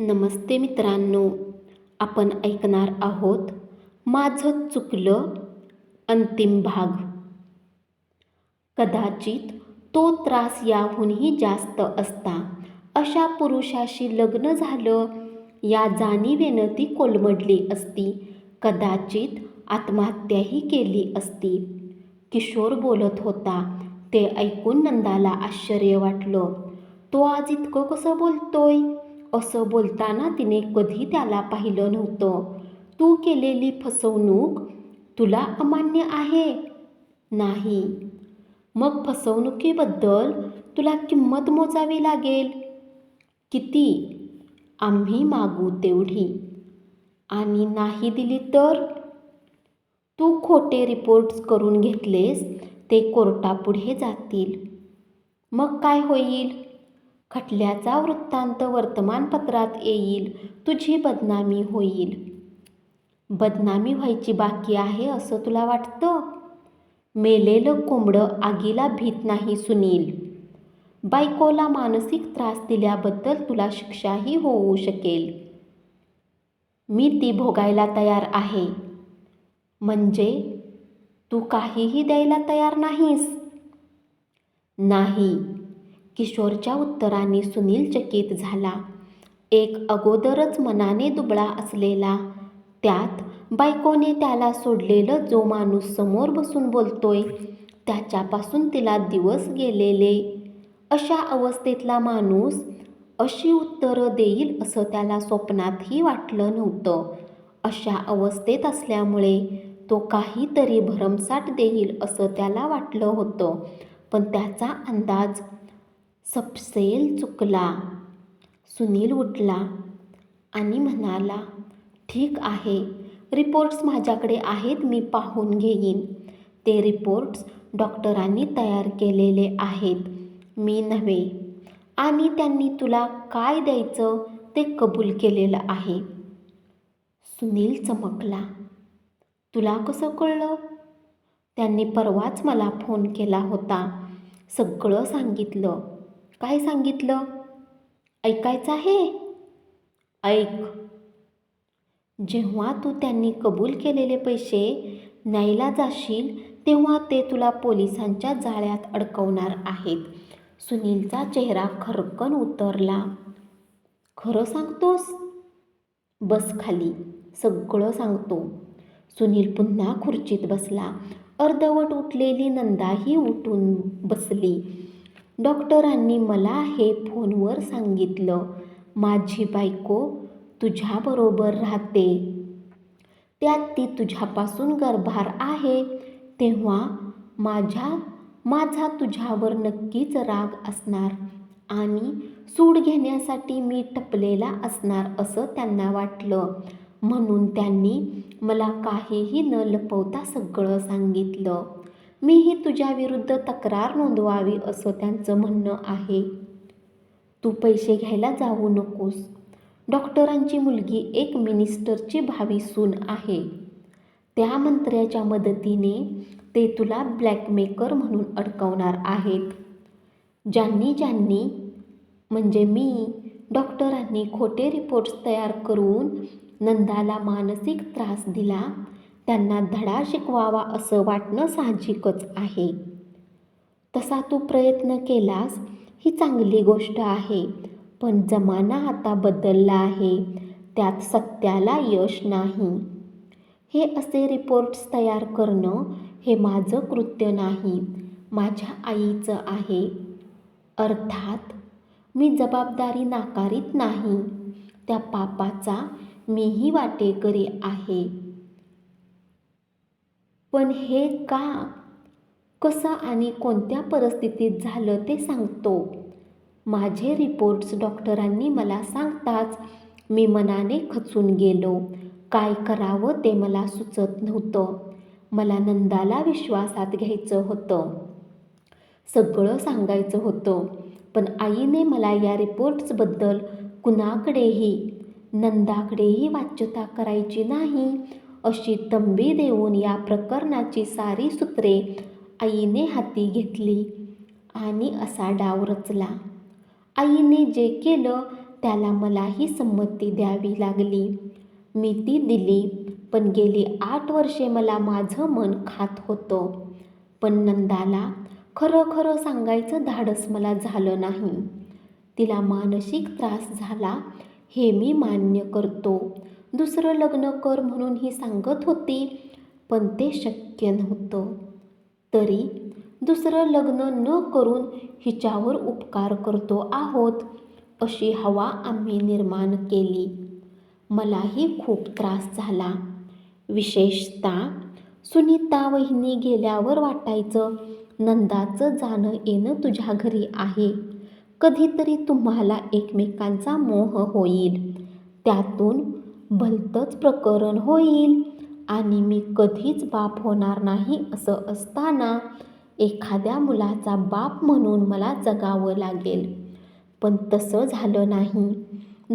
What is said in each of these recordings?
नमस्ते मित्रांनो आपण ऐकणार आहोत माझं चुकलं अंतिम भाग. कदाचित तो त्रास याहूनही जास्त असता अशा पुरुषाशी लग्न झालं या जाणीवेनं ती कोलमडली असती कदाचित आत्महत्याही केली असती. किशोर बोलत होता ते ऐकून नंदाला आश्चर्य वाटलं. तो आज इतकं कसं बोलतोय? असं बोलताना तिने कधी त्याला पाहिलं नव्हतं. तू केलेली फसवणूक तुला अमान्य आहे? नाही. मग फसवणुकीबद्दल तुला किंमत मोजावी लागेल. किती? आम्ही मागू तेवढी. आणि नाही दिली तर? तू खोटे रिपोर्ट्स करून घेतलेस ते कोर्टापुढे जातील. मग काय होईल? खटल्याचा वृत्तांत वर्तमानपत्रात येईल. तुझी बदनामी होईल. बदनामी व्हायची बाकी आहे असं तुला वाटतं? मेलेलं कोंबडं आगीला भीत नाही सुनील. बायकोला मानसिक त्रास दिल्याबद्दल तुला शिक्षाही होऊ शकेल. मी ती भोगायला तयार आहे. म्हणजे? तू काहीही द्यायला तयार नाहीस. नाही. किशोरच्या उत्तराने सुनील चकित झाला. एक अगोदरच मनाने दुबळा असलेला त्यात बायकोने त्याला सोडलेलं जो माणूस समोर बसून बोलतोय त्याच्यापासून तिला दिवस गेलेले. अशा अवस्थेतला माणूस अशी उत्तरं देईल असं त्याला स्वप्नातही वाटलं नव्हतं. अशा अवस्थेत असल्यामुळे तो काहीतरी भरमसाठ देईल असं त्याला वाटलं होतं. पण त्याचा अंदाज सपसेल चुकला. सुनील उठला आणि म्हणाला ठीक आहे रिपोर्ट्स माझ्याकडे आहेत मी पाहून घेईन. ते रिपोर्ट्स डॉक्टरांनी तयार केलेले आहेत. मी नव्हे. आणि त्यांनी तुला काय द्यायचं ते कबूल केलेलं आहे. सुनील चमकला. तुला कसं कळलं? त्यांनी परवाच मला फोन केला होता. सगळं सांगितलं. काय सांगितलं? ऐकायचं आहे? ऐक. जेव्हा तू त्यांनी कबूल केलेले पैसे न्यायला जाशील तेव्हा ते तुला पोलिसांच्या जाळ्यात अडकवणार आहेत. सुनीलचा चेहरा खरकन उतरला. खरं सांगतोस? बस खाली. सगळं सांगतो. सुनील पुन्हा खुर्चीत बसला. अर्धवट उठलेली नंदाही उठून बसली. डॉक्टरांनी मला हे फोनवर सांगितलं माझी बायको तुझ्याबरोबर राहते. त्यात ती तुझ्यापासून गर्भार आहे. तेव्हा माझ्या माझा तुझ्यावर नक्कीच राग असणार आणि सूड घेण्यासाठी मी टपलेला असणार असं त्यांना वाटलं. म्हणून त्यांनी मला काहीही न लपवता सगळं सांगितलं. मीही तुझ्याविरुद्ध तक्रार नोंदवावी असं त्यांचं म्हणणं आहे. तू पैसे घ्यायला जाऊ नकोस. डॉक्टरांची मुलगी एक मिनिस्टरची भावी सून आहे. त्या मंत्र्याच्या मदतीने ते तुला ब्लॅकमेकर म्हणून अडकवणार आहेत. ज्यांनी ज्यांनी म्हणजे मी डॉक्टरांनी खोटे रिपोर्ट्स तयार करून नंदाला मानसिक त्रास दिला त्यांना धडा शिकवावा असं वाटणं साहजिकच आहे. तसा तू प्रयत्न केलास ही चांगली गोष्ट आहे. पण जमाना आता बदलला आहे त्यात सत्याला यश नाही. हे असे रिपोर्ट्स तयार करणं हे माझं कृत्य नाही. माझ्या आईचं आहे. अर्थात मी जबाबदारी नाकारीत नाही. त्या पापाचा मीही वाटेकरी आहे. पण हे का? कसं आणि कोणत्या परिस्थितीत झालं ते सांगतो. माझे रिपोर्ट्स डॉक्टरांनी मला सांगताच मी मनाने खचून गेलो. काय करावं ते मला सुचत नव्हतं. मला नंदाला विश्वासात घ्यायचं होतं. सगळं सांगायचं होतं. पण आईने मला या रिपोर्ट्सबद्दल कुणाकडेही नंदाकडेही वाच्यता करायची नाही अशी तंबी देऊन या प्रकरणाची सारी सूत्रे आईने हाती घेतली आणि असा डाव रचला. आईने जे केलं त्याला मलाही संमती द्यावी लागली. मी ती दिली पण गेली आठ वर्षे मला माझं मन खात होतं. पण नंदाला खरं खरं सांगायचं धाडस मला झालं नाही. तिला मानसिक त्रास झाला हे मी मान्य करतो. दुसरं लग्न कर म्हणून ही सांगत होती पण ते शक्य नव्हतं. तरी दुसरं लग्न न करून हिच्यावर उपकार करतो आहोत अशी हवा आम्ही निर्माण केली. मलाही खूप त्रास झाला. विशेषतः सुनीता वहिनी गेल्यावर वाटायचं नंदाचं जाणं येणं तुझ्या घरी आहे. कधीतरी तुम्हाला एकमेकांचा मोह होईल. त्यातून भलतंच प्रकरण होईल. आणि मी कधीच बाप होणार नाही असं असताना एखाद्या मुलाचा बाप म्हणून मला जगावं लागेल. पण तसं झालं नाही.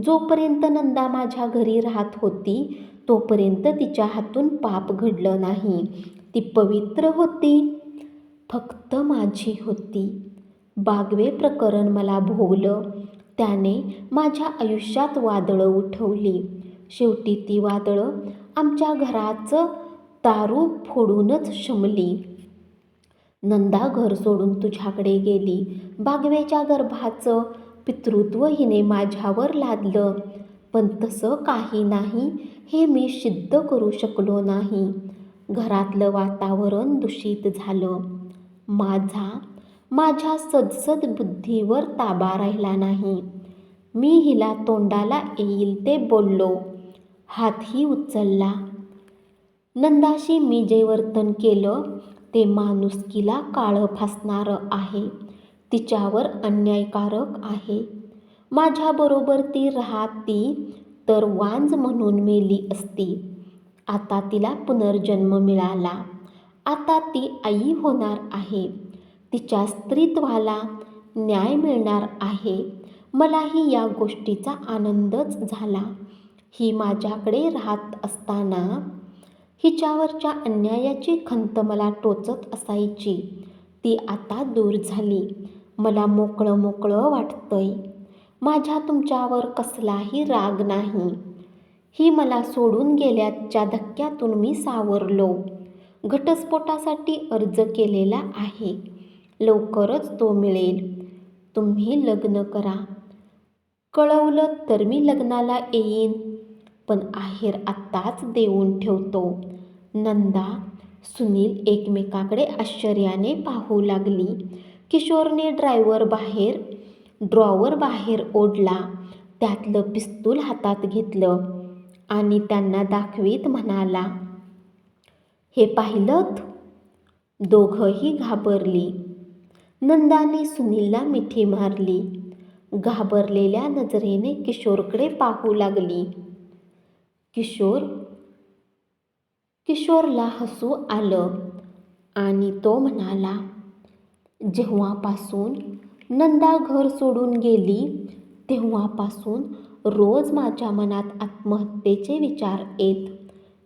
जोपर्यंत नंदा माझ्या घरी राहत होती तोपर्यंत तिच्या हातून पाप घडलं नाही. ती पवित्र होती. फक्त माझी होती. बागवे प्रकरण मला भोवलं. त्याने माझ्या आयुष्यात वादळं उठवली. शेवटी ती वादळं आमच्या घराचं दारू फोडूनच शमली. नंदा घर सोडून तुझ्याकडे गेली. बागवेच्या गर्भाचं पितृत्व हिने माझ्यावर लादलं. पण तसं काही नाही हे मी सिद्ध करू शकलो नाही. घरातलं वातावरण दूषित झालं. माझा माझ्या सदसद बुद्धीवर ताबा राहिला नाही. मी हिला तोंडाला येईल ते बोललो. हातही उचलला. नंदाशी मी जे वर्तन केलं ते माणुसकीला काळं फासणारं आहे. तिच्यावर अन्यायकारक आहे. माझ्याबरोबर ती राहती तर वांज म्हणून मेली असती. आता तिला पुनर्जन्म मिळाला. आता ती आई होणार आहे. तिच्या स्त्रीत्वाला न्याय मिळणार आहे. मलाही या गोष्टीचा आनंदच झाला. ही माझ्याकडे राहत असताना हिच्यावरच्या अन्यायाची खंत मला टोचत असायची. ती आता दूर झाली. मला मोकळं मोकळं वाटतंय. माझ्या तुमच्यावर कसलाही राग नाही. ही मला सोडून गेल्याच्या धक्क्यातून मी सावरलो. घटस्फोटासाठी अर्ज केलेला आहे. लवकरच तो मिळेल. तुम्ही लग्न करा. कळवलं तर मी लग्नाला येईन. पण आहेर आत्ताच देऊन ठेवतो. नंदा सुनील एकमेकाकडे आश्चर्याने पाहू लागली. किशोरने ड्रायव्हर बाहेर ड्रॉवर बाहेर ओढला. त्यातलं पिस्तूल हातात घेतलं आणि त्यांना दाखवीत म्हणाला हे पाहिलं दोघंही घाबरली. नंदाने सुनीलला मिठी मारली. घाबरलेल्या नजरेने किशोरकडे पाहू लागली. किशोर किशोरला हसू आलं आणि तो म्हणाला जेव्हापासून नंदा घर सोडून गेली तेव्हापासून रोज माझ्या मनात आत्महत्येचे विचार येत.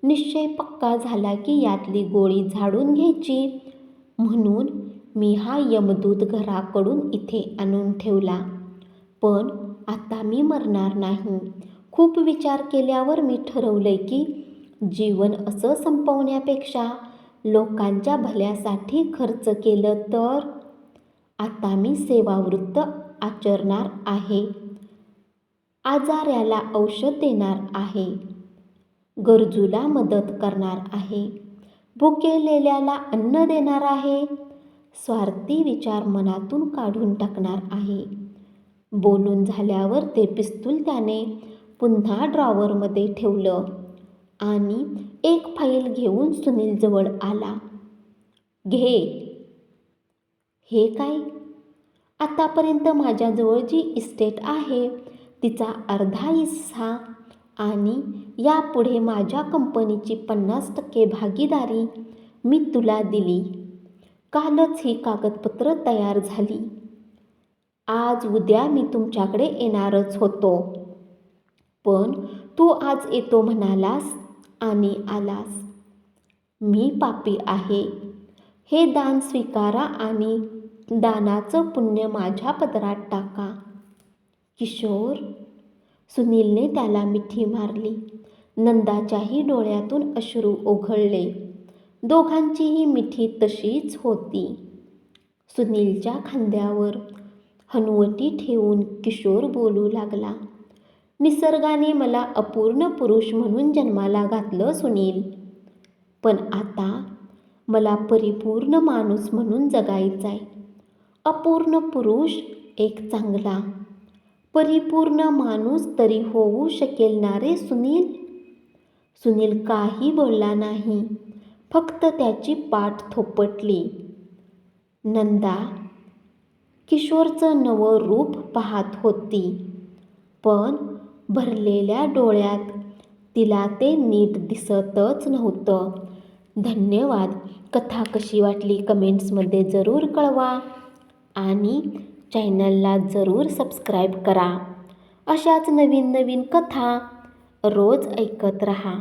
निश्चय पक्का झाला की यातली गोळी झाडून घ्यायची. म्हणून मी हा यमदूत घराकडून इथे आणून ठेवला. पण आता मी मरणार नाही. खूप विचार केल्यावर मी ठरवलंय की जीवन असं संपवण्यापेक्षा लोकांच्या भल्यासाठी खर्च केलं तर? आता मी सेवावृत्त आचरणार आहे. आजाऱ्याला औषध देणार आहे. गरजूला मदत करणार आहे. भुकेलेल्याला अन्न देणार आहे. स्वार्थी विचार मनातून काढून टाकणार आहे. बोलून झाल्यावर ते पिस्तूल त्याने पुन्हा ड्रॉवरमध्ये ठेवलं आणि एक फाईल घेऊन सुनीलजवळ आला. घे. हे काय? आतापर्यंत माझ्याजवळ जी इस्टेट आहे तिचा अर्धा हिस्सा आणि यापुढे माझ्या कंपनीची पन्नास टक्के भागीदारी मी तुला दिली. कालच ही कागदपत्र तयार झाली. आज उद्या मी तुमच्याकडे येणारच होतो. पण तू आज येतो म्हणालास आणि आलास. मी पापी आहे. हे दान स्वीकारा आणि दानाचं पुण्य माझ्या पदरात टाका. किशोर सुनीलने त्याला मिठी मारली. नंदाच्याही डोळ्यातून अश्रू ओघळले. दोघांचीही मिठी तशीच होती. सुनीलच्या खांद्यावर हनुवटी ठेवून किशोर बोलू लागला. निसर्गाने मला अपूर्ण पुरुष म्हणून जन्माला घातलं सुनील. पण आता मला परिपूर्ण माणूस म्हणून जगायचं आहे अपूर्ण पुरुष एक चांगला परिपूर्ण माणूस तरी होऊ शकेल ना रे सुनील? सुनील काही बोलला नाही फक्त त्याची पाठ थोपटली. नंदा किशोरचं नवं रूप पाहत होती. पण भरलेल्या डोळ्यात तिला ते नीट दिसतच नव्हतं. धन्यवाद. कथा कशी वाटली कमेंट्समध्ये जरूर कळवा आणि चॅनलला जरूर सबस्क्राईब करा. अशाच नवीन नवीन कथा रोज ऐकत रहा.